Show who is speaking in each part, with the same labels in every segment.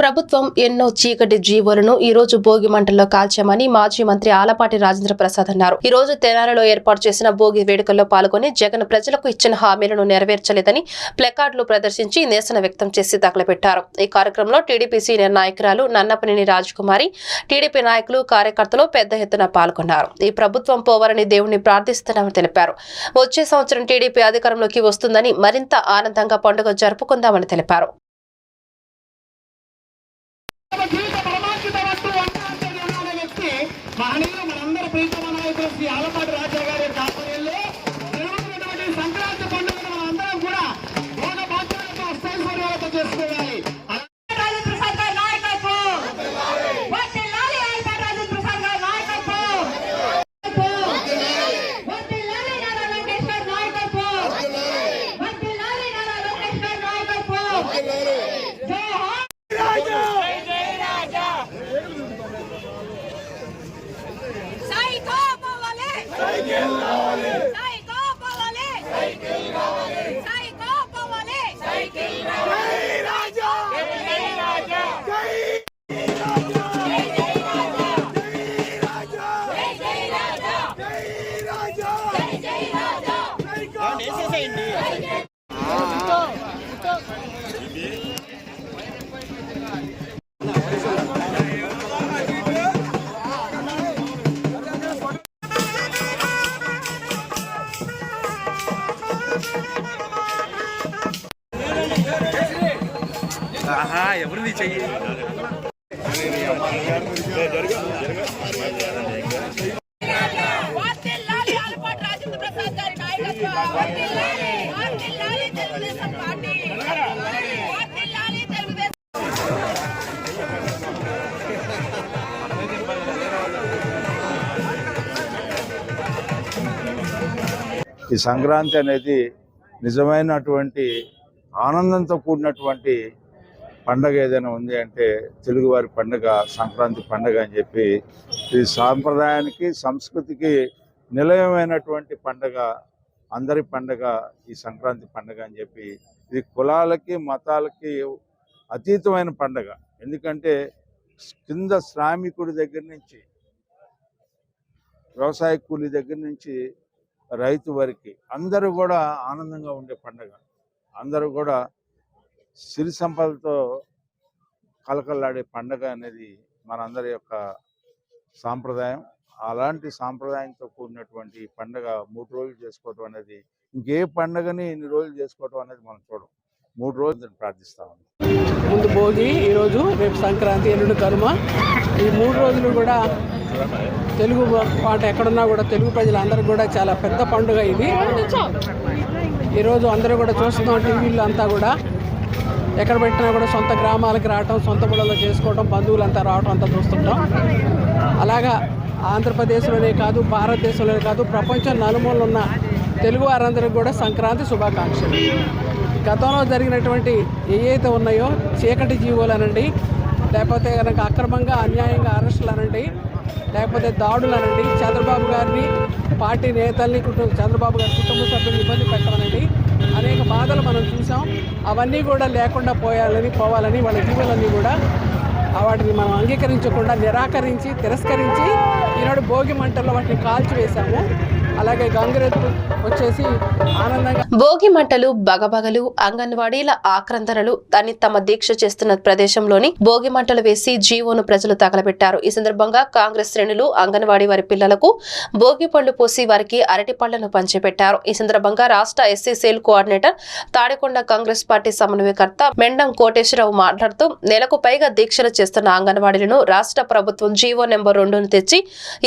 Speaker 1: ప్రభుత్వం ఎన్నో చీకటి జీవులను ఈ రోజు భోగి మంటల్లో కాల్చామని మాజీ మంత్రి ఆలపాటి రాజేంద్ర ప్రసాద్ అన్నారు. ఈ రోజు తెనాలిలో ఏర్పాటు చేసిన భోగి వేడుకల్లో పాల్గొని జగన్ ప్రజలకు ఇచ్చిన హామీలను నెరవేర్చలేదని ప్లకార్డులు ప్రదర్శించి నిరసన వ్యక్తం చేసి తగలబెట్టారు ఈ కార్యక్రమంలో టీడీపీ సీనియర్ నాయకురాలు నన్నపనేని రాజకుమారి టీడీపీ నాయకులు కార్యకర్తలు పెద్ద ఎత్తున పాల్గొన్నారు. ఈ ప్రభుత్వం పోవాలని దేవుణ్ణి ప్రార్థిస్తున్నామని తెలిపారు. వచ్చే సంవత్సరం టీడీపీ అధికారంలోకి వస్తుందని మరింత ఆనందంగా పండుగ జరుపుకుందామని తెలిపారు.
Speaker 2: తమ జీవిత
Speaker 3: ఈ సంక్రాంతి అనేది నిజమైనటువంటి ఆనందంతో కూడినటువంటి పండగ ఏదైనా ఉంది అంటే తెలుగువారి పండగ సంక్రాంతి పండగ అని చెప్పి ఇది సాంప్రదాయానికి సంస్కృతికి నిలయమైనటువంటి పండగ అందరి పండగ ఈ సంక్రాంతి పండగ అని చెప్పి ఇది కులాలకి మతాలకి అతీతమైన పండగ. ఎందుకంటే కింద శ్రామికుడి దగ్గర నుంచి వ్యవసాయ కూలి దగ్గర నుంచి రైతు వారికి అందరూ కూడా ఆనందంగా ఉండే పండగ. అందరూ కూడా సిరి సంపదతో కలకల్లాడే పండగ అనేది మనందరి యొక్క సాంప్రదాయం. అలాంటి సాంప్రదాయంతో కూడినటువంటి పండుగ పండగ మూడు రోజులు చేసుకోవటం అనేది ఇంకే పండగని ఇన్ని రోజులు చేసుకోవటం అనేది మనం చూడం. మూడు రోజులు ప్రార్థిస్తా ఉన్నాం.
Speaker 4: ముందు భోగి ఈరోజు రేపు సంక్రాంతి ఎల్లుండి కనుమ. ఈ మూడు రోజులు కూడా తెలుగు పాట ఎక్కడున్నా కూడా తెలుగు ప్రజలందరికీ కూడా చాలా పెద్ద పండుగ ఇది. ఈరోజు అందరూ కూడా చూస్తున్నాం టీవీలు అంతా కూడా. ఎక్కడ పెట్టినా కూడా సొంత గ్రామాలకు రావటం సొంత గుళ్ళలో చేసుకోవటం బంధువులంతా రావటం అంతా చూస్తుంటాం. అలాగా ఆంధ్రప్రదేశ్లోనే కాదు భారతదేశంలోనే కాదు ప్రపంచం నలుమూలలు ఉన్న తెలుగు వారందరికీ కూడా సంక్రాంతి శుభాకాంక్షలు. గతంలో జరిగినటువంటి ఏవైతే ఉన్నాయో చీకటి జీవోలు అనండి లేకపోతే కనుక అక్రమంగా అన్యాయంగా అరెస్టులు అనండి లేకపోతే దాడులు అనండి చంద్రబాబు గారిని పార్టీ నేతల్ని కుటుంబ చంద్రబాబు గారి కుటుంబ సభ్యులు ఇబ్బంది పెట్టమనండి. అనేక బాధలు మనం చూసాం. అవన్నీ కూడా లేకుండా పోయాలని పోవాలని వాళ్ళ జీవులన్నీ కూడా వాటిని మనం అంగీకరించకుండా నిరాకరించి తిరస్కరించి ఈనాడు భోగి మంటల్లో వాటిని కాల్చివేశాము. అలాగే గంగిరెద్దు వచ్చేసి ఆనందంగా
Speaker 1: భోగి మంటలు బగబగలు అంగన్వాడీల ఆక్రందనలు దాన్ని తమ దీక్ష చేస్తున్న ప్రదేశంలోని భోగి మంటలు వేసి జీవోను ప్రజలు తగలబెట్టారు. ఈ సందర్భంగా కాంగ్రెస్ శ్రేణులు అంగన్వాడీ వారి పిల్లలకు భోగి పళ్ళు పోసి వారికి అరటి పళ్ళను పంచిపెట్టారు. ఈ సందర్భంగా రాష్ట్ర SC cell coordinator Tadikonda Congress party సమన్వయకర్త మెండం కోటేశ్వరరావు మాట్లాడుతూ నెలకు పైగా దీక్షలు చేస్తున్న అంగన్వాడీలను రాష్ట్ర ప్రభుత్వం జీవో నెంబర్ రెండును తెచ్చి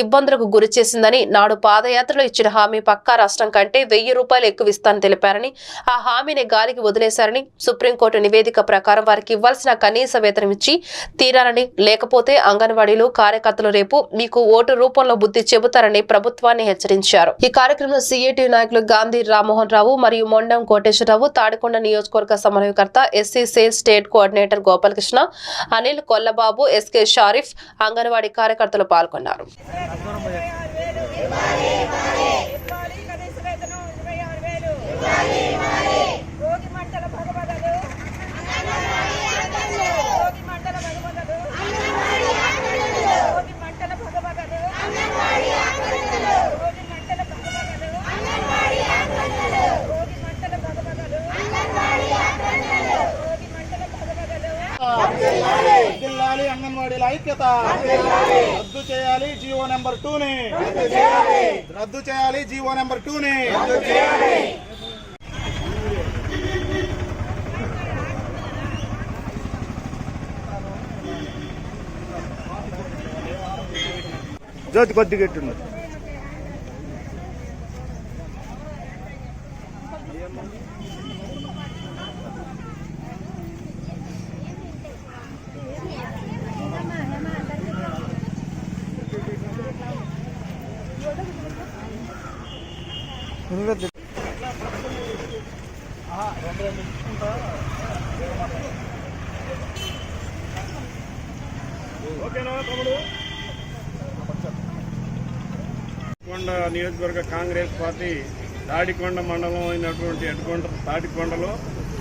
Speaker 1: ఇబ్బందులకు గురి చేసిందని నాడు పాదయాత్రలో ఇచ్చిన హామీ పక్కా రాష్ట్రం కంటే వెయ్యి రూపాయలు ఎక్కువ ఇస్తానని తెలిపారని ఆ హామీని గాలికి వదిలేశారని సుప్రీంకోర్టు నివేదిక ప్రకారం వారికి ఇవ్వాల్సిన కనీస వేతనం ఇచ్చి తీరాలని లేకపోతే అంగన్వాడీలు కార్యకర్తలు రేపు మీకు ఓటు రూపంలో బుద్ధి చెబుతారని ప్రభుత్వాన్ని హెచ్చరించారు. ఈ కార్యక్రమంలో సిఐటి నాయకులు గాంధీ రామ్మోహన్ రావు మరియు మొండం కోటేశ్వరరావు తాడికొండ నియోజకవర్గ సమన్వయకర్త SC cell state coordinator Gopalakrishna Anil Kollababu SK Sharif anganwadi కార్యకర్తలు పాల్గొన్నారు.
Speaker 5: వర్దిల్లాలి అంగన్వాడీల ఐక్యత. రద్దు చేయాలి జీవో నెంబర్ టూ టూని. రద్దు చేయాలి. జీవో నెంబర్ టూ టూని
Speaker 6: జ్యోతి కొద్దిగా గట్టుంది
Speaker 7: కొండ నియోజకవర్గ కాంగ్రెస్ పార్టీ తాడికొండ మండలం అయినటువంటి ఎడ్కొండ తాడికొండలో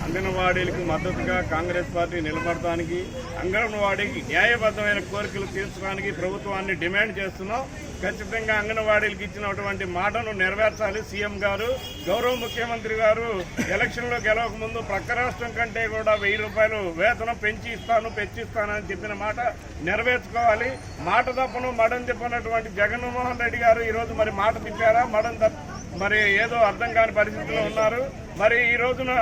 Speaker 7: అంగన్వాడీలకు మద్దతుగా కాంగ్రెస్ పార్టీ నిలబడటానికి అంగన్వాడీకి న్యాయబద్ధమైన కోరికలు తీర్చడానికి ప్రభుత్వాన్ని డిమాండ్ చేస్తున్నాం. ఖచ్చితంగా అంగన్వాడీలకు ఇచ్చినటువంటి మాటను నెరవేర్చాలి సీఎం గారు. గౌరవ ముఖ్యమంత్రి గారు ఎలక్షన్లో గెలవక ముందు ప్రక్క రాష్ట్రం కంటే కూడా వెయ్యి రూపాయలు వేతనం పెంచి ఇస్తాను పెంచిస్తానని చెప్పిన మాట నెరవేర్చుకోవాలి. మాట తప్పను మడం చెప్పినటువంటి జగన్మోహన్ రెడ్డి గారు ఈరోజు మరి మాట తిప్పారా? మడం తప్ప మరి ఏదో అర్థం కాని పరిస్థితిలో ఉన్నారు. మరి ఈ రోజున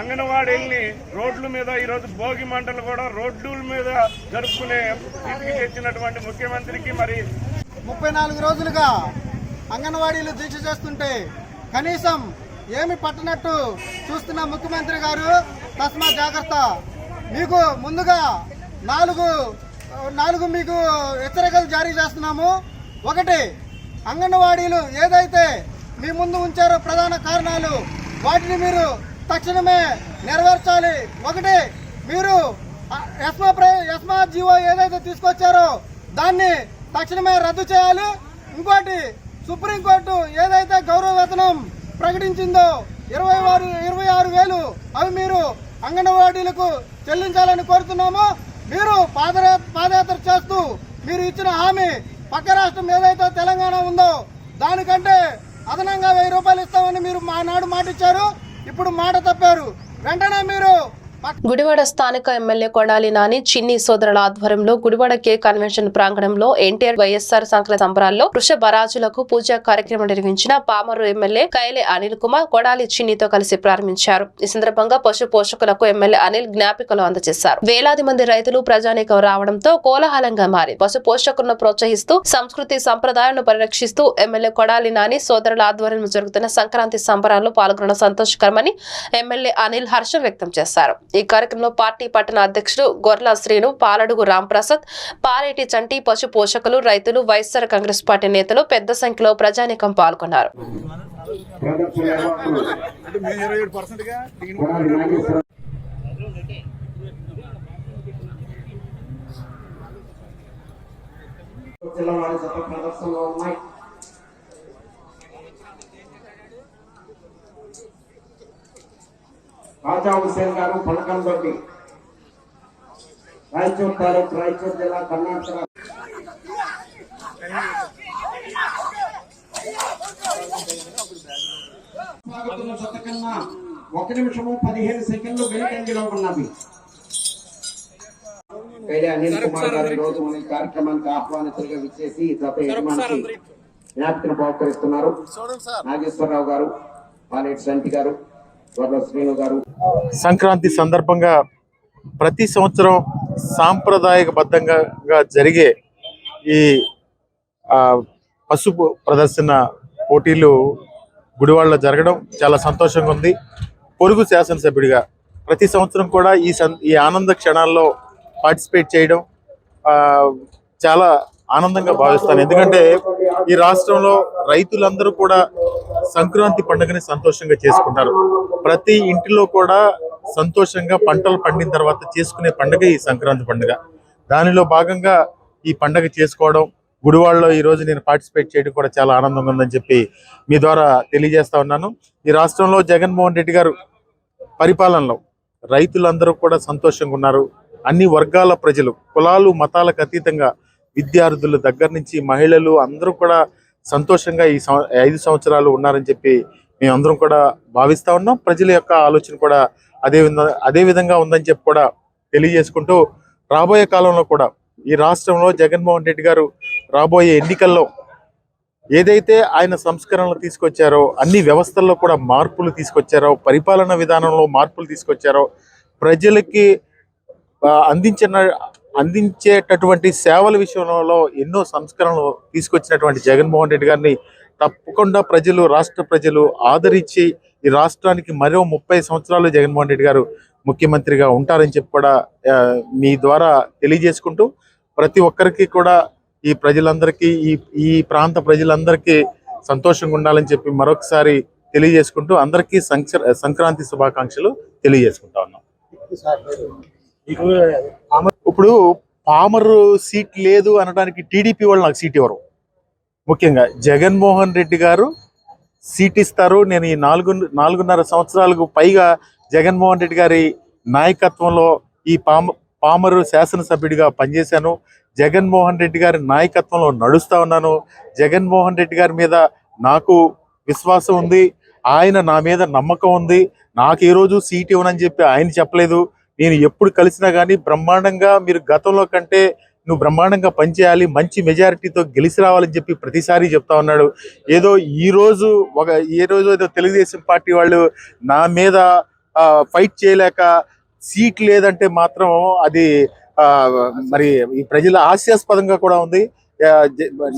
Speaker 7: అంగన్వాడీల్ని రోడ్ల మీద ఈరోజు భోగి మంటలు కూడా రోడ్ల మీద జరుపుకునే స్థితికి తెచ్చినటువంటి ముఖ్యమంత్రికి మరి
Speaker 5: ముప్పై నాలుగు రోజులుగా అంగన్వాడీలు దీక్ష చేస్తుంటే కనీసం ఏమి పట్టనట్టు చూస్తున్న ముఖ్యమంత్రి గారు తస్మా జాగ్రత్త. మీకు ముందుగా నాలుగు నాలుగు మీకు హెచ్చరికలు జారీ చేస్తున్నాము. ఒకటి అంగన్వాడీలు ఏదైతే మీ ముందు ఉంచారో ప్రధాన కారణాలు వాటిని మీరు తక్షణమే నెరవేర్చాలి. ఒకటి మీరు ఎస్మా ప్ర ఎస్మా జీవో ఏదైతే తీసుకొచ్చారో దాన్ని తక్షణమే రద్దు చేయాలి. ఇంకోటి సుప్రీంకోర్టు ఏదైతే గౌరవ వేతనం ప్రకటించిందో ఇరవై ఆరు ఇరవై ఆరు వేలు అవి మీరు అంగన్వాడీలకు చెల్లించాలని కోరుతున్నాము. మీరు పాదయా పాదయాత్ర చేస్తూ మీరు ఇచ్చిన హామీ పక్క రాష్ట్రం ఏదైతే తెలంగాణ ఉందో దానికంటే అదనంగా వెయ్యి రూపాయలు ఇస్తామని మీరు మా నాడు మాట ఇచ్చారు ఇప్పుడు మాట తప్పారు. వెంటనే మీరు
Speaker 1: గుడివాడ స్థానిక ఎమ్మెల్యే కొడాలి నాని చిన్ని సోదరుల ఆధ్వర్యంలో గుడివాడ కే కన్వెన్షన్ ప్రాంగణంలో ఎన్టీఆర్ వైఎస్ఆర్ సంక్రాంతి సంబరాల్లో వృష బరాజులకు పూజా కార్యక్రమం నిర్వహించిన పామరు ఎమ్మెల్యే కైలే అనిల్ కుమార్ కొడాలి చిన్నితో కలిసి ప్రారంభించారు. ఈ సందర్భంగా పశు పోషకులకు ఎమ్మెల్యే అనిల్ జ్ఞాపికలు అందజేశారు. వేలాది మంది రైతులు ప్రజానీకం రావడంతో కోలాహలంగా మారి పశు పోషకులను ప్రోత్సహిస్తూ సంస్కృతి సంప్రదాయాలను పరిరక్షిస్తూ ఎమ్మెల్యే కొడాలి నాని సోదరుల ఆధ్వర్యంలో జరుగుతున్న సంక్రాంతి సంబరాల్లో పాల్గొనడం సంతోషకరమని ఎమ్మెల్యే అనిల్ హర్షం వ్యక్తం చేశారు. ఈ కార్యక్రమంలో పార్టీ పట్టణ అధ్యక్షుడు గొర్ల శ్రీను పాలడుగు రాంప్రసాద్ పాలేటి చంటి పశు పోషకులు రైతులు వైఎస్ఆర్ కాంగ్రెస్ పార్టీ నేతలు పెద్ద సంఖ్యలో ప్రజానీకం పాల్గొన్నారు.
Speaker 8: జిల్లా వారి ప్రదర్శనలో ఉన్నాయి. రాజా హుసేన్ గారు పలకంతోటి రాయచూర్ తాలూకు రాయచూర్ జిల్లా కర్ణాటక. స్వాగతం జత కన్నా ఒక నిమిషము పదిహేను సెకండ్లు వెనుకంజలో ఉన్నది. కైలే అనిల్ కుమార్ గారు ఈ రోజు మన కార్యక్రమానికి ఆహ్వానితులుగా విచ్చేసి జత యజమానికి జ్ఞాపికను బహుకరిస్తున్నారు. నాగేశ్వరరావు గారు పాలేటి సంటి గారు
Speaker 9: సంక్రాంతి సందర్భంగా ప్రతి సంవత్సరం సాంప్రదాయబద్ధంగా జరిగే ఈ పసుపు ప్రదర్శన పోటీలు గుడివాడలో జరగడం చాలా సంతోషంగా ఉంది. పొరుగు శాసనసభ్యుడిగా ప్రతి సంవత్సరం కూడా ఈ సం ఈ ఆనంద క్షణాల్లో పార్టిసిపేట్ చేయడం చాలా ఆనందంగా భావిస్తాను. ఎందుకంటే ఈ రాష్ట్రంలో రైతులందరూ కూడా సంక్రాంతి పండుగని సంతోషంగా చేసుకుంటారు. ప్రతి ఇంటిలో కూడా సంతోషంగా పంటలు పండిన తర్వాత చేసుకునే పండుగ ఈ సంక్రాంతి పండుగ. దానిలో భాగంగా ఈ పండుగ చేసుకోవడం గుడివాడలో ఈ రోజు నేను పార్టిసిపేట్ చేయడం కూడా చాలా ఆనందంగా ఉందని చెప్పి మీ ద్వారా తెలియజేస్తా ఉన్నాను. ఈ రాష్ట్రంలో జగన్మోహన్ రెడ్డి గారు పరిపాలనలో రైతులందరూ కూడా సంతోషంగా ఉన్నారు. అన్ని వర్గాల ప్రజలు కులాలు మతాలకు అతీతంగా విద్యార్థుల దగ్గర నుంచి మహిళలు అందరూ కూడా సంతోషంగా ఈ ఐదు సంవత్సరాలు ఉన్నారని చెప్పి మేమందరం కూడా భావిస్తూ ఉన్నాం. ప్రజల యొక్క ఆలోచన కూడా అదే విధంగా అదే విధంగా ఉందని చెప్పి కూడా తెలియజేసుకుంటూ రాబోయే కాలంలో కూడా ఈ రాష్ట్రంలో జగన్మోహన్ రెడ్డి గారు రాబోయే ఎన్నికల్లో ఏదైతే ఆయన సంస్కరణలు తీసుకొచ్చారో అన్ని వ్యవస్థల్లో కూడా మార్పులు తీసుకొచ్చారో పరిపాలన విధానంలో మార్పులు తీసుకొచ్చారో ప్రజలకి అందించిన అందించేటటువంటి సేవల విషయంలో ఎన్నో సంస్కరణలు తీసుకొచ్చినటువంటి జగన్మోహన్ రెడ్డి గారిని తప్పకుండా ప్రజలు రాష్ట్ర ప్రజలు ఆదరించి ఈ రాష్ట్రానికి మరో ముప్పై సంవత్సరాలు జగన్మోహన్ రెడ్డి గారు ముఖ్యమంత్రిగా ఉంటారని చెప్పి కూడా మీ ద్వారా తెలియజేసుకుంటూ ప్రతి ఒక్కరికి కూడా ఈ ప్రజలందరికీ ఈ ఈ ప్రాంత ప్రజలందరికీ సంతోషంగా ఉండాలని చెప్పి మరొకసారి తెలియజేసుకుంటూ అందరికీ సంక్ర సంక్రాంతి శుభాకాంక్షలు తెలియజేసుకుంటా ఉన్నాం. ఇప్పుడు పామర్ సీట్ లేదు అనడానికి టీడీపీ వాళ్ళు నాకు సీట్ ఇవ్వరు. ముఖ్యంగా జగన్మోహన్ రెడ్డి గారు సీట్ ఇస్తారు. నేను ఈ నాలుగు నాలుగున్నర సంవత్సరాలకు పైగా జగన్మోహన్ రెడ్డి గారి నాయకత్వంలో ఈ పామ పామరు శాసనసభ్యుడిగా పనిచేశాను. జగన్మోహన్ రెడ్డి గారి నాయకత్వంలో నడుస్తూ ఉన్నాను. జగన్మోహన్ రెడ్డి గారి మీద నాకు విశ్వాసం ఉంది. ఆయన నా మీద నమ్మకం ఉంది. నాకు ఏ రోజు సీట్ ఇవ్వనని చెప్పి ఆయన చెప్పలేదు. నేను ఎప్పుడు కలిసినా కానీ బ్రహ్మాండంగా మీరు గతంలో కంటే నువ్వు బ్రహ్మాండంగా పనిచేయాలి మంచి మెజారిటీతో గెలిచి రావాలని చెప్పి ప్రతిసారి చెప్తా ఉన్నాడు. ఏదో ఈ రోజు ఒక ఏ రోజు ఏదో తెలుగుదేశం పార్టీ వాళ్ళు నా మీద ఫైట్ చేయలేక సీట్ లేదంటే మాత్రం అది మరి ఈ ప్రజల హాస్యాస్పదంగా కూడా ఉంది.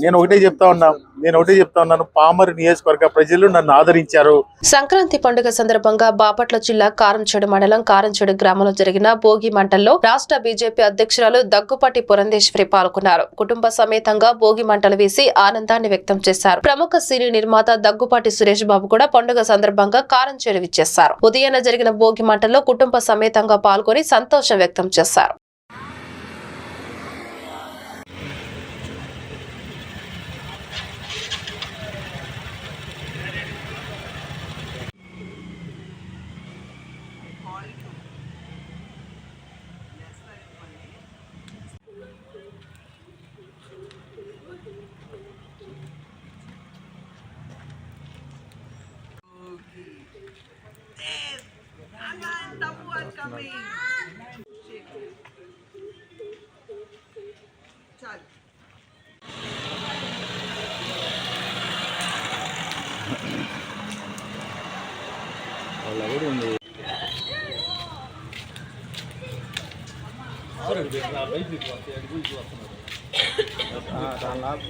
Speaker 9: నేను ఒకటే చెప్తా ఉన్నా నేను ఒకటే చెప్తా ఉన్నాను పామర్ నియోజకవర్గ ప్రజలు నన్ను ఆదరించారు.
Speaker 1: సంక్రాంతి పండుగ సందర్భంగా బాపట్ల జిల్లా కారంచేడు మండలం కారంచేడు గ్రామంలో జరిగిన భోగి మంటల్లో రాష్ట్ర బీజేపీ అధ్యక్షురాలు దగ్గుపాటి పురంధేశ్వరి పాల్గొన్నారు. కుటుంబ సమేతంగా భోగి మంటలు వేసి ఆనందాన్ని వ్యక్తం చేశారు. ప్రముఖ సినీ నిర్మాత దగ్గుపాటి సురేష్ బాబు కూడా పండుగ సందర్భంగా కారంచేడు విచ్చేశారు. ఉదయాన్న జరిగిన భోగి మంటల్లో కుటుంబ సమేతంగా పాల్గొని సంతోషం వ్యక్తం చేశారు. అలా కూడా ఉంది దాని లాభం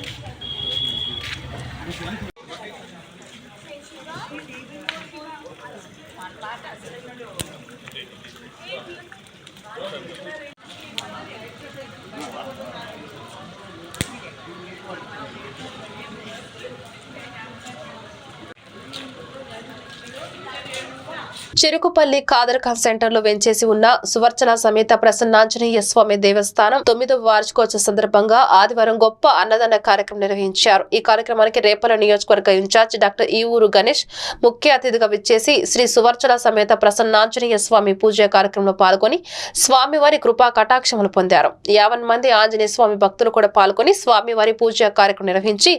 Speaker 1: చెరుకుపల్లి కాదర్ఖాన్ సెంటర్లో వెంచేసి ఉన్న సువర్చన సమేత ప్రసన్నాంజనేయ స్వామి దేవస్థానం తొమ్మిదవ వార్షికోత్సవ సందర్భంగా ఆదివారం గొప్ప అన్నదాన కార్యక్రమం నిర్వహించారు. ఈ కార్యక్రమానికి రేపల నియోజకవర్గ ఇన్ఛార్జ్ డాక్టర్ ఈవూరు గణేష్ ముఖ్య అతిథిగా విచ్చేసి శ్రీ సువర్చన సమేత ప్రసన్నాంజనేయ స్వామి పూజ కార్యక్రమంలో పాల్గొని స్వామివారి కృపా కటాక్షములు పొందారు. యావన్ మంది ఆంజనేయ స్వామి భక్తులు కూడా పాల్గొని స్వామివారి పూజ కార్యక్రమం నిర్వహించి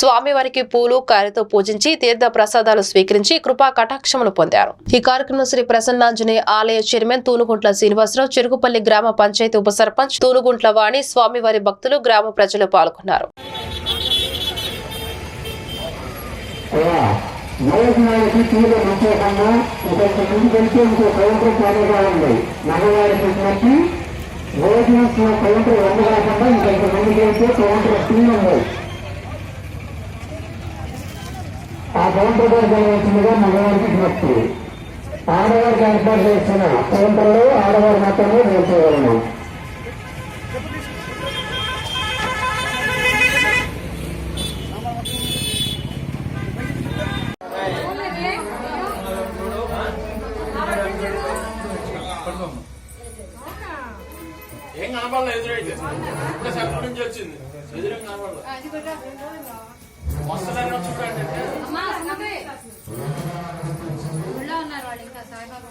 Speaker 1: స్వామివారికి పూలు కాయలతో పూజించి తీర్థ ప్రసాదాలు స్వీకరించి కృపా కటాక్షములు పొందారు. ఈ కార్యక్రమం శ్రీ ప్రసన్నాంజనేయ ఆలయ చైర్మన్ తూనుగుంట్ల శ్రీనివాసరావు చెరుకుపల్లి గ్రామ పంచాయతీ ఉప సర్పంచ్ తూనుగుంట్ల వాణి స్వామివారి భక్తులు గ్రామ ప్రజలు పాల్గొన్నారు.
Speaker 10: భోజనానికి తీరు ముందు ఇంకో కౌంటర్ ఖాళీగా ఉంది మగవారికి భోజనం కౌంటర్ కాకుండా ఇంకొక కౌంటర్ ఉంది ఆ కౌంటర్ దగ్గర వచ్చిందిగా మగవారికి వినొచ్చు ఆడవారికి ఏర్పాటు చేసిన కౌంటర్లో ఆడవారు మాత్రమే నిలిచేయగలను
Speaker 11: ఏం ఎదురైతే ఇప్పుడే నుంచి వచ్చింది. ఎదురేం కనపడలేదు వస్తుందని వచ్చి
Speaker 12: ఉన్నారు ఇంకా సాయిబాబా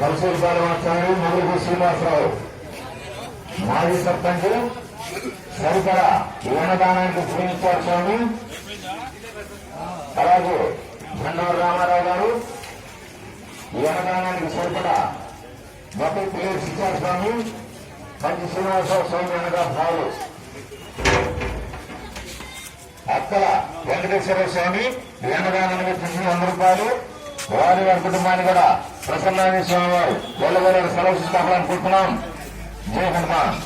Speaker 10: నరసూరు బాలమాచారి మురుగు శ్రీనివాసరావు. మాజీ సర్పంచ్ సరిపడ ఈనదానానికి శ్రీనివాస స్వామి అలాగే బండూరు రామారావు గారు ఈనదానానికి సరిపడ మొదటి పిల్లలు శిక్షా స్వామి పంచి శ్రీనివాసరావు స్వామి అనగా పాలు అక్కల వెంకటేశ్వర స్వామి ఈనదానానికి తీసుకుని వంద రూపాయలు. వారి వారి కుటుంబాన్ని కూడా ప్రసన్నాది స్వామి వారు వెళ్ళవేళ సెలవు తీసుకోవాలనుకుంటున్నాం జయ హనుమాన్.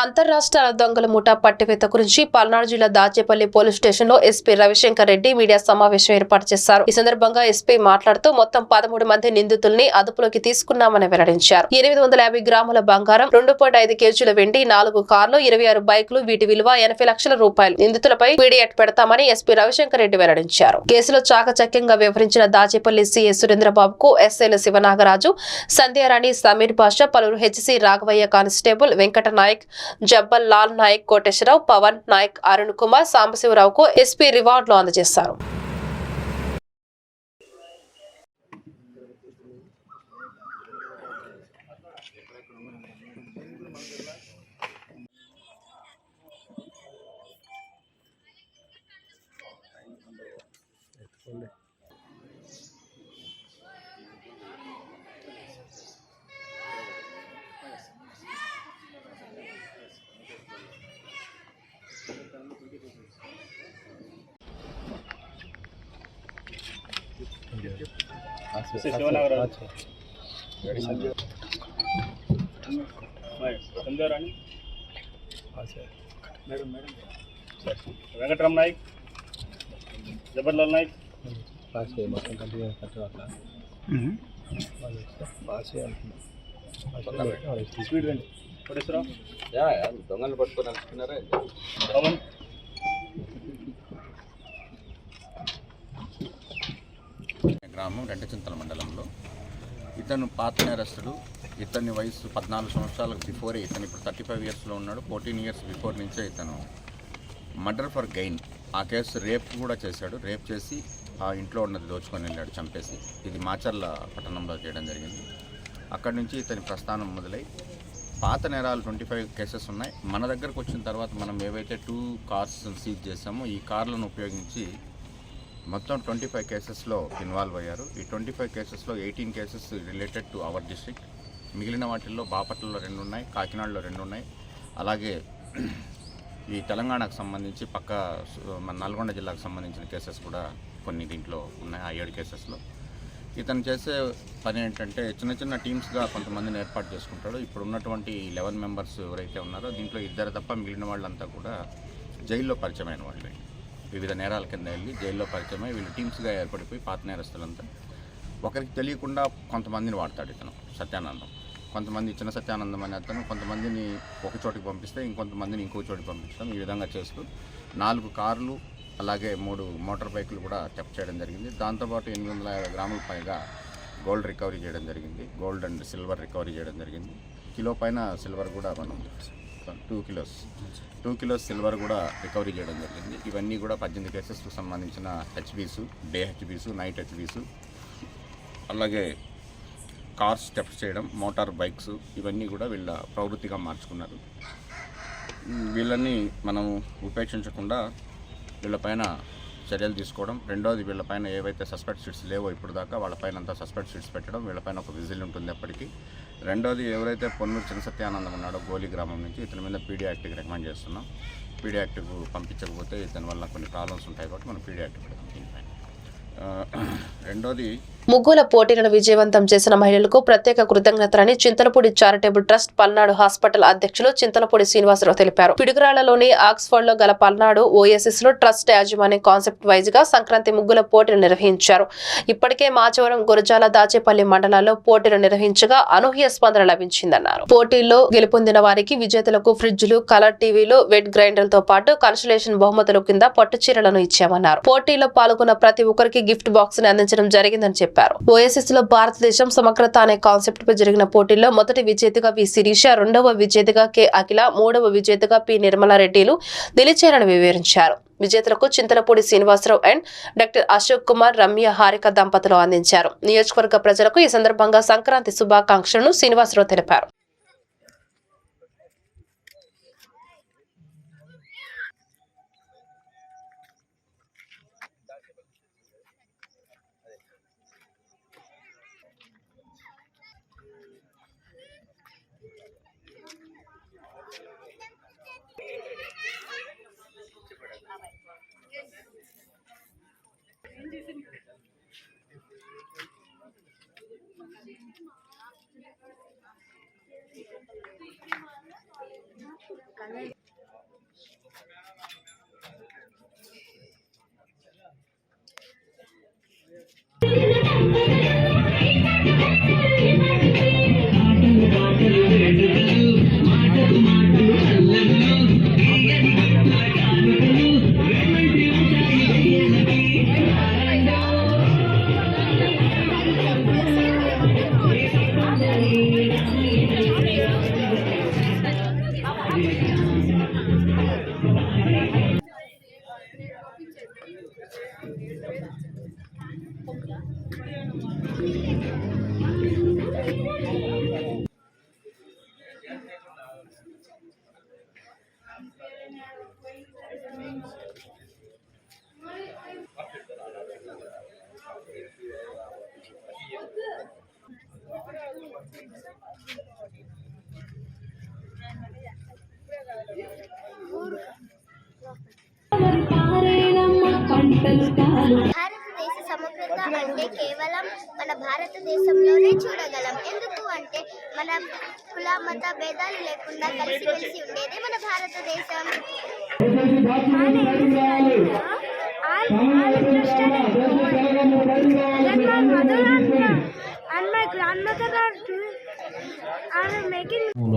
Speaker 1: అంతర్రాష్ట్ర దొంగల ముఠా పట్టివేత గురించి పల్నాడు జిల్లా దాచేపల్లి పోలీస్ స్టేషన్లో ఎస్పీ రవిశంకర్ రెడ్డి మీడియా సమావేశం ఏర్పాటు చేశారు. ఈ సందర్భంగా ఎస్పీ మాట్లాడుతూ మొత్తం పదమూడు మంది నిందితుల్ని అదుపులోకి తీసుకున్నామని వెల్లడించారు. ఎనిమిది వందల యాభై గ్రాముల బంగారం రెండు పాయింట్ ఐదు కేజీల వెండి నాలుగు కార్లు ఇరవై ఆరు బైకులు వీటి విలువ ఎనభై లక్షల రూపాయలు. నిందితులపై పీడియట్ పెడతామని ఎస్పీ రవిశంకర్ రెడ్డి వెల్లడించారు. కేసులో చాకచక్యంగా వ్యవహరించిన దాచేపల్లి సీఏ సురేంద్రబాబుకు ఎస్ఐల శివనాగరాజు సంధ్యారాణి సమీర్ బాషా పలువురు హెచ్సి రాఘవయ్య కానిస్టేబుల్ వెంకట నాయక్ జబ్బల్ లాల్ నాయక్ కోటేశ్వరరావు పవన్ నాయక్ అరుణ్ కుమార్ సాంబశివరావుకు ఎస్పీ రివార్డులు అందజేశారు.
Speaker 7: సంధ్యారాణి వెంకటరామ్ నాయక్ జబర్లాల్ నాయక్ స్పీడ్ రండి.
Speaker 13: దొంగలు పట్టుకొని అనుకున్నారా
Speaker 7: పవన్
Speaker 13: గ్రామం రెండచింతల మండలంలో. ఇతను పాత నేరస్తుడు ఇతని వయసు పద్నాలుగు సంవత్సరాలకు బిఫోరే ఇతను ఇప్పుడు థర్టీ ఫైవ్ ఇయర్స్లో ఉన్నాడు. ఫోర్టీన్ ఇయర్స్ బిఫోర్ నుంచే ఇతను మర్డర్ ఫర్ గెయిన్ ఆ కేసు రేప్ కూడా చేశాడు. రేప్ చేసి ఆ ఇంట్లో ఉన్నది దోచుకొని వెళ్ళాడు చంపేసి. ఇది మాచర్ల పట్టణంలో చేయడం జరిగింది. అక్కడి నుంచి ఇతని ప్రస్థానం మొదలై పాత నేరాలు ట్వంటీ ఫైవ్ కేసెస్ ఉన్నాయి. మన దగ్గరకు వచ్చిన తర్వాత మనం ఏవైతే టూ కార్స్ సీజ్ చేసామో ఈ కార్లను ఉపయోగించి మొత్తం ట్వంటీ ఫైవ్ కేసెస్లో ఇన్వాల్వ్ అయ్యారు. ఈ ట్వంటీ ఫైవ్ కేసెస్లో eighteen cases related to our district. మిగిలిన వాటిల్లో బాపట్లలో రెండు ఉన్నాయి కాకినాడలో రెండు ఉన్నాయి. అలాగే ఈ తెలంగాణకు సంబంధించి పక్క మన నల్గొండ జిల్లాకు సంబంధించిన కేసెస్ కూడా కొన్ని దీంట్లో ఉన్నాయి ఆ ఏడు కేసెస్లో. ఇతను చేసే పని ఏంటంటే చిన్న చిన్న టీమ్స్గా కొంతమందిని ఏర్పాటు చేసుకుంటాడు. ఇప్పుడు ఉన్నటువంటి లెవెన్ మెంబర్స్ ఎవరైతే ఉన్నారో దీంట్లో ఇద్దరు తప్ప మిగిలిన వాళ్ళంతా కూడా జైల్లో పరిచయమైన వాళ్ళే. వివిధ నేరాల కింద వెళ్ళి జైల్లో పరిచయమై వీళ్ళు టీమ్స్గా ఏర్పడిపోయి పాత నేరస్తులంతా. ఒకరికి తెలియకుండా కొంతమందిని వాడతాడు ఇతను సత్యానందం. కొంతమంది చిన్న సత్యానందం అనే అతను కొంతమందిని ఒక చోటికి పంపిస్తే ఇంకొంతమందిని ఇంకో చోటికి పంపించడం ఈ విధంగా చేస్తూ నాలుగు కార్లు అలాగే మూడు మోటార్ బైకులు కూడా టెప్ చేయడం జరిగింది. దాంతోపాటు ఎనిమిది వందల యాభై గ్రాముల పైగా గోల్డ్ రికవరీ చేయడం జరిగింది. గోల్డ్ అండ్ సిల్వర్ రికవరీ చేయడం జరిగింది. కిలో పైన సిల్వర్ కూడా మనం two kilos two kilos silver కూడా రికవరీ చేయడం జరిగింది. ఇవన్నీ కూడా పద్దెనిమిది కేసెస్కు సంబంధించిన హెచ్బీసు డే హెచ్బీసు నైట్ హెచ్బీసు అలాగే కార్స్ స్టెప్స్ చేయడం మోటార్ బైక్స్ ఇవన్నీ కూడా వీళ్ళ ప్రవృత్తిగా మార్చుకున్నారు. వీళ్ళని మనం ఉపేక్షించకుండా వీళ్ళపైన చర్యలు తీసుకోవడం. రెండోది వీళ్ళపైన ఏవైతే సస్పెక్ట్ షీట్స్ లేవో ఇప్పుడు దాకా వాళ్ళపైన అంతా సస్పెక్ట్ షీట్స్ పెట్టడం వీళ్ళపైన ఒక విజిల్ ఉంటుంది అప్పటికి. రెండోది ఎవరైతే పొన్నూరు చిన్నసత్యానందం ఉన్నాడో గోలి గ్రామం నుంచి ఇతని మీద పీడీ యాక్ట్కి రికమెండ్ చేస్తున్నాం. పీడీ యాక్ట్కు పంపించకపోతే ఇతని వల్ల కొన్ని ప్రాబ్లమ్స్ ఉంటాయి కాబట్టి మనం పీడీ యాక్ట్ పెడతాం దీనిపైన. రెండోది
Speaker 1: ముగ్గుల పోటీలను విజయవంతం చేసిన మహిళలకు ప్రత్యేక కృతజ్ఞతలని Chintalapudi charitable trust Palnadu hospital అధ్యక్షులు చింతలపూడి శ్రీనివాసరావు తెలిపారు. పిడుగురాళ్ళలోని ఆక్స్ఫర్డ్లో గల పల్నాడు ఓఎస్ఎస్లో ట్రస్ట్ యాజమాన్య కాన్సెప్ట్ వైజ్గా సంక్రాంతి ముగ్గుల పోటీలు నిర్వహించారు. ఇప్పటికే మాచవరం గురజాల దాచేపల్లి మండలాల్లో పోటీలు నిర్వహించగా అనూహ్య స్పందన లభించిందన్నారు. పోటీల్లో గెలుపొందిన వారికి విజేతలకు ఫ్రిడ్జ్లు కలర్ టీవీలు వెట్ గ్రైండర్లతో పాటు కన్సలేషన్ బహుమతుల కింద పట్టు చీరలను ఇచ్చామన్నారు. పోటీలో పాల్గొన్న ప్రతి ఒక్కరికి గిఫ్ట్ బాక్స్ని అందించడం జరిగిందని చెప్పారు. తెలిపారు. ఓఎస్ఎస్లో భారతదేశం సమగ్రత అనే కాన్సెప్ట్ పై జరిగిన పోటీల్లో మొదటి విజేతగా వి శిరీష రెండవ విజేతగా కె అఖిల మూడవ విజేతగా పి నిర్మలారెడ్డిలు నిలిచారని వివరించారు. విజేతలకు చింతలపూడి శ్రీనివాసరావు అండ్ డాక్టర్ అశోక్ కుమార్ రమ్య హారిక దంపతులు అందించారు. నియోజకవర్గ ప్రజలకు ఈ సందర్భంగా సంక్రాంతి శుభాకాంక్షలను శ్రీనివాసరావు తెలిపారు.
Speaker 14: I
Speaker 15: mean,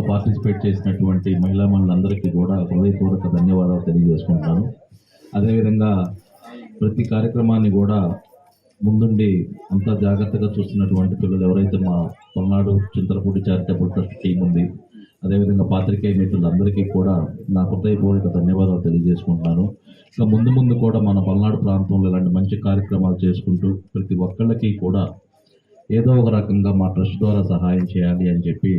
Speaker 15: పార్టిసిపేట్ చేసినటువంటి మహిళా మనులందరికీ కూడా హృదయపూర్వక ధన్యవాదాలు తెలియజేసుకుంటాను అదేవిధంగా ప్రతి కార్యక్రమాన్ని కూడా ముందుండి అంతా జాగ్రత్తగా చూస్తున్నటువంటి పిల్లలు ఎవరైతే మా Palnadu Chintalapudi charitable trust team ఉంది అదేవిధంగా పాత్రికేయ మిత్రులందరికీ కూడా నా హృదయపూర్వక ధన్యవాదాలు తెలియజేసుకుంటున్నాను. ఇంకా ముందు ముందు కూడా మన పల్నాడు ప్రాంతంలో ఇలాంటి మంచి కార్యక్రమాలు చేసుకుంటూ ప్రతి ఒక్కళ్ళకి కూడా ఏదో ఒక రకంగా మా ట్రస్ట్ ద్వారా సహాయం చేయాలి అని చెప్పి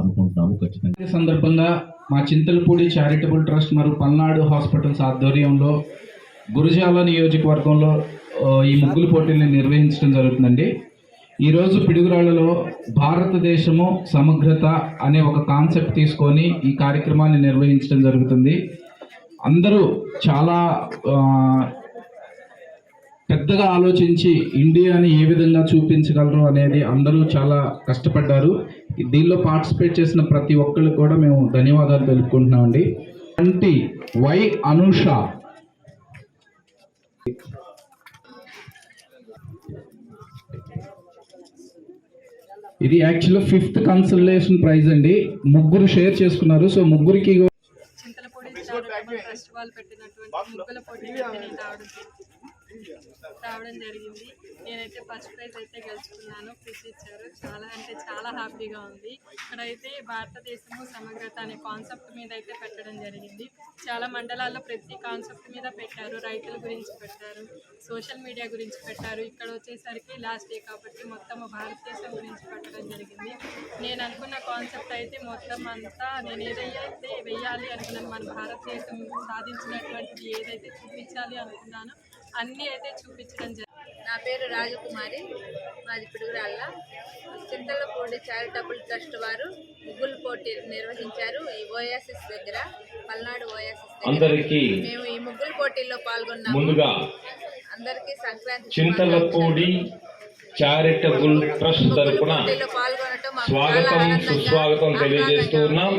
Speaker 15: అనుకుంటున్నాము. ఖచ్చితంగా.
Speaker 16: ఈ సందర్భంగా మా చింతలపూడి చారిటబుల్ ట్రస్ట్ మరియు పల్నాడు హాస్పిటల్స్ ఆధ్వర్యంలో గురుజాల నియోజకవర్గంలో ఈ ముగ్గులు పోటీల్ని నిర్వహించడం జరుగుతుందండి. ఈరోజు పిడుగురాళ్ళలో భారతదేశము సమగ్రత అనే ఒక కాన్సెప్ట్ తీసుకొని ఈ కార్యక్రమాన్ని నిర్వహించడం జరుగుతుంది. అందరూ చాలా పెద్దగా ఆలోచించి ఇండియాని ఏ విధంగా చూపించగలరు అనేది అందరూ చాలా కష్టపడ్డారు. దీనిలో పార్టిసిపేట్ చేసిన ప్రతి ఒక్కరికి కూడా మేము ధన్యవాదాలు తెలుపుకుంటున్నామండి. అంటే వై అనుష. ఇది యాక్చువల్గా ఫిఫ్త్ కన్సల్టేషన్ ప్రైజ్ అండి. ముగ్గురు షేర్ చేసుకున్నారు. సో ముగ్గురికి
Speaker 12: చింతలపూడి ట్రస్ట్ వాళ్ళు పెట్టినటువంటి ముగ్గుల పోటీకి రావడం జరిగింది. నేనైతే ఫస్ట్ ప్రైజ్ అయితే గెలుచుకున్నాను. ప్రిజ్ ఇచ్చారు. చాలా అంటే చాలా హ్యాపీగా ఉంది. ఇక్కడైతే భారతదేశము సమగ్రత అనే కాన్సెప్ట్ మీద అయితే పెట్టడం జరిగింది. చాలా మండలాల్లో ప్రతి కాన్సెప్ట్ మీద పెట్టారు. రైతుల గురించి పెట్టారు. సోషల్ మీడియా గురించి పెట్టారు. ఇక్కడ వచ్చేసరికి లాస్ట్ డే కాబట్టి మొత్తం భారతదేశం గురించి పెట్టడం జరిగింది. నేను అనుకున్న కాన్సెప్ట్ అయితే మొత్తం అంతా నేను ఏదైతే వెయ్యాలి అనుకున్నాను మన భారతదేశం సాధించినటువంటిది ఏదైతే చూపించాలి అనుకున్నానో అన్నీ అయితే చూపించడం జరిగింది
Speaker 17: నా పేరు రాజకుమారి. మాది పిడుగురాళ్ళ చింతలపూడి చారిటబుల్ ట్రస్ట్ వారు ముగ్గులు పోటీ నిర్వహించారు ఈ ఓఎస్ఎస్ దగ్గర పల్నాడు ఓఎస్ఎస్ దగ్గర.
Speaker 15: అందరికీ
Speaker 17: మేము ఈ ముగ్గులు పోటీల్లో పాల్గొన్నాము.
Speaker 15: ముందుగా
Speaker 17: అందరికీ సంక్రాంతి
Speaker 15: చింతలపూడి చారిటబుల్ ట్రస్ట్
Speaker 17: చాలా
Speaker 15: స్వాగతం సుస్వాగతం తెలియజేస్తూ ఉన్నాం.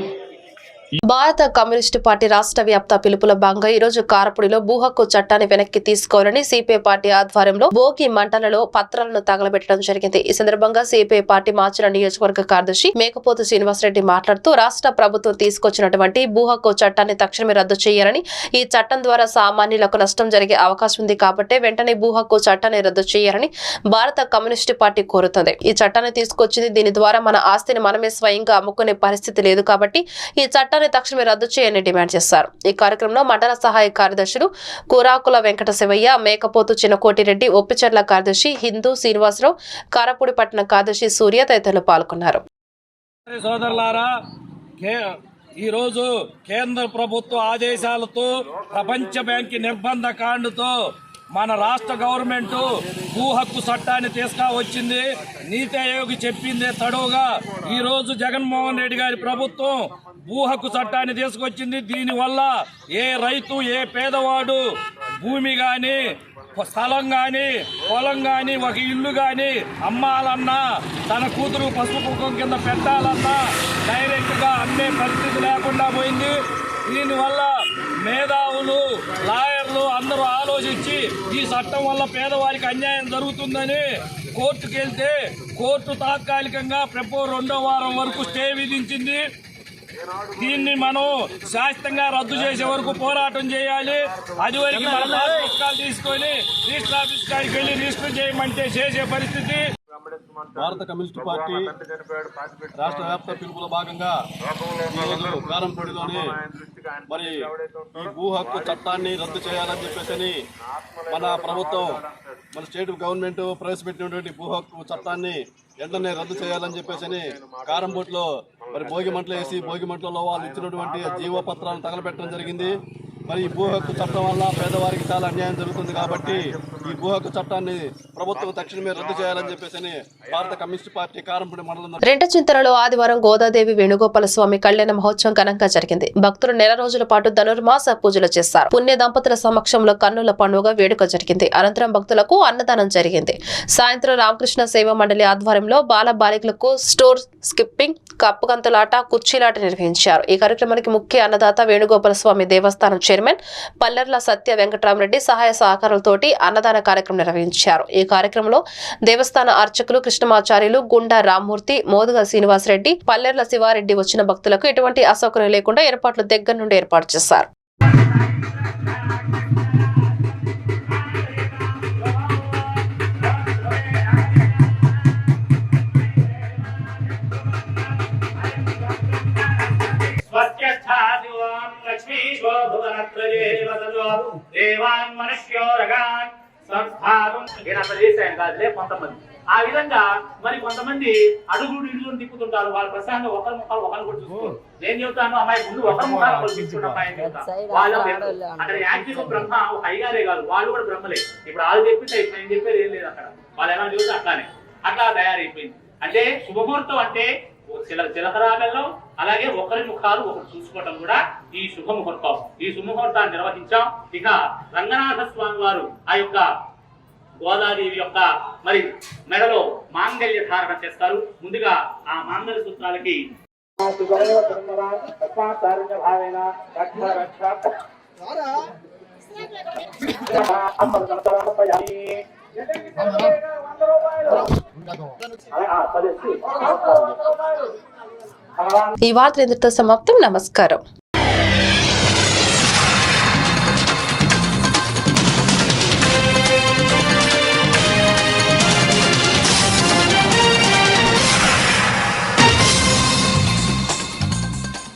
Speaker 1: భారత కమ్యూనిస్టు పార్టీ రాష్ట్ర వ్యాప్త పిలుపుల భాగంగా ఈ రోజు కారపుడిలో భూ హక్కు చట్టాన్ని వెనక్కి తీసుకోవాలని సిపిఐ పార్టీ ఆధ్వర్యంలో భోగి మంటలలో పత్రాలను తగలబెట్టడం జరిగింది. ఈ సందర్భంగా సిపిఐ పార్టీ మార్చిన నియోజకవర్గ కార్యదర్శి మేకపోతు శ్రీనివాసరెడ్డి మాట్లాడుతూ రాష్ట్ర ప్రభుత్వం తీసుకొచ్చినటువంటి భూ హక్కు చట్టాన్ని తక్షణమే రద్దు చేయాలని ఈ చట్టం ద్వారా సామాన్యులకు నష్టం జరిగే అవకాశం ఉంది కాబట్టి వెంటనే భూ హక్కు చట్టాన్ని రద్దు చేయాలని భారత కమ్యూనిస్టు పార్టీ కోరుతుంది. ఈ చట్టాన్ని తీసుకొచ్చింది దీని ద్వారా మన ఆస్తిని మనమే స్వయంగా అమ్ముకునే పరిస్థితి లేదు కాబట్టి ఈ చట్టం చట్టాన్ని తక్షణమే రద్దు చేయాలని డిమాండ్ చేశారు. ఈ కార్యక్రమంలో మండల సహాయ కార్యదర్శులు కూరాకుల వెంకట శివయ్య మేకపోతు చిన్నకోటిరెడ్డి ఒప్పిచర్ల కార్యదర్శి హిందూ శ్రీనివాసరావు కారపూడి పట్టణ కార్యదర్శి సూర్య తదితరులు పాల్గొన్నారు.
Speaker 7: సోదరులారా ఈరోజు కేంద్ర ప్రభుత్వ ఆదేశాలతో ప్రపంచ బ్యాంక్ నిర్బంధ కాండుతో మన రాష్ట్ర గవర్నమెంట్ భూ హక్కు చట్టాన్ని తీసుకువచ్చింది. నీతి ఆయోగ్ చెప్పిందే తడవుగా ఈరోజు జగన్మోహన్ రెడ్డి గారి ప్రభుత్వం భూ హక్కు చట్టాన్ని తీసుకొచ్చింది దీనివల్ల ఏ రైతు ఏ పేదవాడు భూమి కానీ స్థలం కానీ పొలం కానీ ఒక ఇల్లు కానీ అమ్మాలన్నా తన కూతురు పసుపు కింద పెట్టాలన్నా డైరెక్ట్గా అమ్మే పరిస్థితి లేకుండా పోయింది. దీనివల్ల మేధావులు లాయర్లు అందరూ ఆలోచించి ఈ చట్టం వల్ల పేదవారికి అన్యాయం జరుగుతుందని కోర్టుకు వెళ్తే కోర్టు తాత్కాలికంగా ప్రెపో రెండో వారం వరకు స్టే విధించింది. దీన్ని మనం శాశ్వతంగా రద్దు చేసే వరకు పోరాటం చేయాలి. అది వరకు మన పాస్ పుస్తకాలు తీసుకొని రిజిస్టర్ ఆఫీస్ కాడికి వెళ్ళి రిజిస్టర్ చేయమంటే చేసే పరిస్థితి.
Speaker 18: భారత కమ్యూనిస్టు పార్టీ రాష్ట్ర వ్యాప్త పిలుపుల భాగంగా ఈరోజు కారంపూడిలోని మరి ఈ భూ హక్కు చట్టాన్ని రద్దు చేయాలని చెప్పేసి మన ప్రభుత్వం మన స్టేట్ గవర్నమెంట్ ప్రవేశపెట్టినటువంటి భూ హక్కు చట్టాన్ని వెంటనే రద్దు చేయాలని చెప్పేసి కారంపూట్లో మరి భోగి మంటలు వేసి భోగి మంటలలో వాళ్ళు ఇచ్చినటువంటి జీవో పత్రాలను తగలబెట్టడం జరిగింది. మరి ఈ భూ హక్కు చట్టం వల్ల పేదవారికి చాలా అన్యాయం జరుగుతుంది కాబట్టి ఈ భూ హక్కు చట్టాన్ని ప్రభుత్వం తక్షణమే రద్దు చేయాలని చెప్పేసి భారత కమ్యూనిస్ట్ పార్టీ కారంపూడి మండలం
Speaker 1: రెండచింతలలో ఆదివారం గోదాదేవి వేణుగోపాల స్వామి కళ్యాణ మహోత్సవం ఘనంగా జరిగింది. భక్తులు నెల రోజుల పాటు ధనుర్మాస పూజలు చేస్తారు. పుణ్య దంపతుల సమక్షంలో కన్నుల పండుగ వేడుక జరిగింది. అనంతరం భక్తులకు అన్నదానం జరిగింది. సాయంత్రం రామకృష్ణ సేవా మండలి ఆధ్వర్యంలో బాల బాలికలకు స్టోర్ స్కిప్పింగ్ కప్పుగంతులాట కుర్చీలాట నిర్వహించారు. ఈ కార్యక్రమానికి ముఖ్య అన్నదాత వేణుగోపాల స్వామి దేవస్థానం చైర్మన్ పల్లెర్ల సత్య వెంకటరామరెడ్డి సహాయ సహకారాలతోటి అన్నదాన కార్యక్రమం నిర్వహించారు. ఈ కార్యక్రమంలో దేవస్థాన అర్చకులు కృష్ణమాచార్యులు గుండా రామ్మూర్తి మోదుగ శ్రీనివాసరెడ్డి పల్లెర్ల శివారెడ్డి వచ్చిన భక్తులకు ఎటువంటి అసౌకర్యం లేకుండా ఏర్పాట్లు దగ్గర నుండి ఏర్పాటు చేశారు.
Speaker 2: కాదులే కొంతమంది. ఆ విధంగా మరి కొంతమంది అడుగుడు ఇల్లు తిప్పుతుంటారు. వాళ్ళు ప్రశాంతంగా ఒకరి ముఖాలు ఒకరు కూడా చూసుకోరు. నేను చెబుతాను అమ్మాయి ముందు ఒకరి ముఖాలు ఒకరు. వాళ్ళు అక్కడ యాక్టివ్ బ్రహ్మ ఒక అయ్యగారే కాదు. వాళ్ళు కూడా బ్రహ్మలే. ఇప్పుడు వాళ్ళు చెప్పితే నేను చెప్పేది ఏం లేదు అక్కడ. వాళ్ళు ఎలా చెబుతే అట్లానే. అట్లా తయారైపోయింది. అంటే శుభముహూర్తం అంటే చిల చిలకరాగల్లో అలాగే ఒకరి ముఖాలు ఒకరు చూసుకోవటం కూడా ఈ శుభముహూర్తం ఈ శుభముహూర్తాన్ని నిర్వహించాం. ఇక రంగనాథ స్వామి వారు ఆ యొక్క గోదాదేవి యొక్క మరి మెడలో మాంగళ్య ధారణ చేస్తారు. ముందుగా ఆ మాంగళ్య సూత్రాలకి
Speaker 1: ఈ వార్త ఇంతటితో సమాప్తం. నమస్కారం.